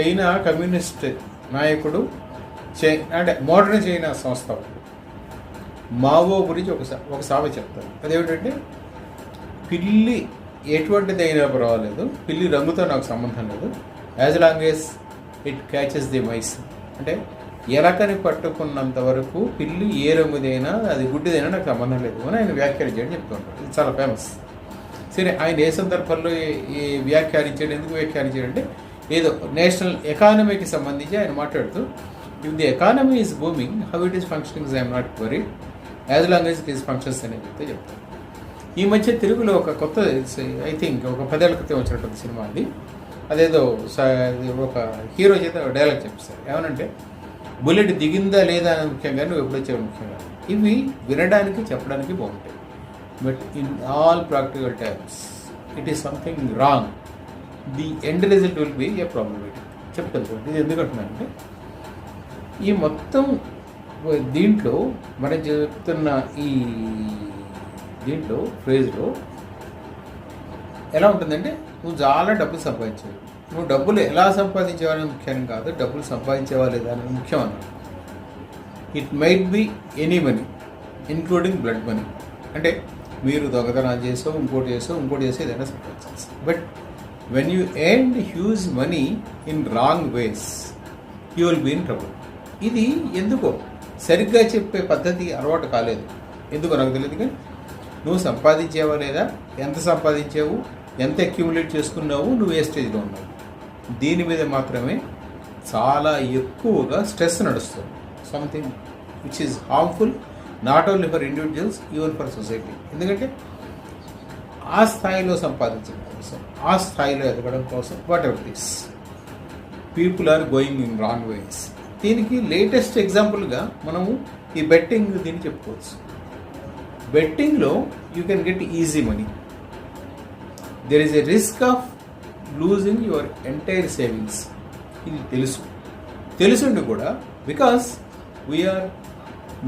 China communist నాయకుడు చై అంటే మోడర్న్ చైనా సంస్థ. మావో గురించి ఒక సా- ఒక సామె చెప్తారు. అదేమిటంటే పిల్లి ఎటువంటిది అయినా పర్వాలేదు. పిల్లి రంగుతో నాకు సంబంధం లేదు. As long as it catches the mice అంటే ఎలకని పట్టుకున్నంత వరకు పిల్లి ఏ రంగుదైనా అది గుడ్డిదైనా నాకు సంబంధం లేదు అని ఆయన వ్యాఖ్యానించాడని చెప్తుంటారు. ఇది చాలా ఫేమస్ సరే ఆయన ఏ సందర్భంలో ఈ వ్యాఖ్యానించాడు ఎందుకు వ్యాఖ్యానించాడంటే ఏదో నేషనల్ ఎకానమీకి సంబంధించి ఆయన మాట్లాడుతూ if the economy is booming how it is functioning I'm not worry as long as it is functions అని చెప్తే చెప్తారు. ఈ మధ్య తెలుగులో ఒక కొత్త ఐ థింక్ ఒక పదేళ్ళ క్రితం వచ్చినటువంటి సినిమా అది అదేదో స- ఒక హీరో చేత డైలాగ్ చెప్పిస్తారు ఏమనంటే బుల్లెట్ దిగిందా లేదా అని ముఖ్యంగా నువ్వు ఎప్పుడు వచ్చావు ముఖ్యంగా. ఇవి వినడానికి చెప్పడానికి బాగుంటాయి. But in all practical times it is something wrong the end result will be a problematic చెప్తాను చూడండి ఇది ఎందుకంటున్నానంటే ఈ మొత్తం దీంట్లో మనం చెప్తున్న ఈ దీంట్లో ఫ్రేజ్లో ఎలా ఉంటుందంటే నువ్వు చాలా డబ్బులు సంపాదించావు. నువ్వు డబ్బులు ఎలా సంపాదించేవాళ్ళని ముఖ్యం కాదు డబ్బులు సంపాదించేవా లేదా అనేది ముఖ్యం అన్నాడు it might be any money including blood money అంటే మీరు దొంగతనాలు చేసో ఇంకోటి చేసో ఇంకోటి చేసో ఏదైనా సంపాదించాల్సి but when you end huge money in wrong ways you will be in trouble ఇది ఎందుకో? సరిగ్గా చెప్పే పద్ధతి అలవాటు కాలేదు. ఎందుకో నాకు తెలియదు కానీ నువ్వు సంపాదించావా లేదా? ఎంత సంపాదించావు? ఎంత అక్యుములేట్ చేసుకున్నావు? నువ్వు ఏ స్టేజ్లో ఉన్నావు? దీని మీద మాత్రమే చాలా ఎక్కువగా స్ట్రెస్ నడుస్తుంది. Something which is harmful not only for individuals even for society ఎందుకంటే ఆ స్థాయిలో సంపాదించడం కోసం ఆ స్థాయిలో ఎదగడం కోసం whatever this people are going in wrong ways దీనికి లేటెస్ట్ ఎగ్జాంపుల్గా మనము ఈ బెట్టింగ్ దీన్ని చెప్పుకోవచ్చు. బెట్టింగ్లో you can get easy money there is a risk of losing your entire savings ఇది తెలుసు. తెలుసుండి కూడా because we're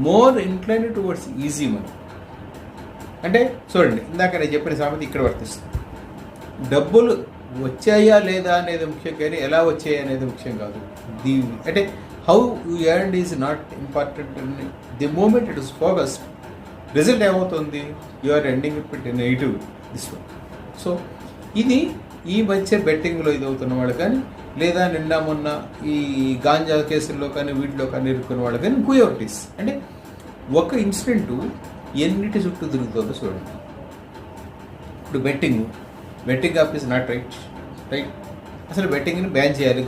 more inclined towards easy money అంటే చూడండి ఇందాక నేను చెప్పిన సామెత ఇక్కడ వర్తిస్తుంది. డబ్బులు వచ్చాయా లేదా అనేది ముఖ్యం కానీ ఎలా వచ్చాయి అనేది ముఖ్యం కాదు. ది అంటే how you earn is not important the moment it is focused result ఏమవుతుంది? You are ending it negative this one so ఇది ఈ మధ్య బెట్టింగ్లో ఇది అవుతున్న వాళ్ళు కానీ లేదా నిన్న మొన్న ఈ గాంజా కేసుల్లో కానీ వీటిలో కానీ ఇరుక్కున్న వాళ్ళు కానీ హూఎవర్టీస్ అంటే ఒక ఇన్సిడెంటు ఎన్నిటి చుట్టూ తిరుగుతుందో చూడండి. ఇప్పుడు betting. Betting off is not right. Right. అసలు బెట్టింగ్ని బ్యాన్ చేయాలి.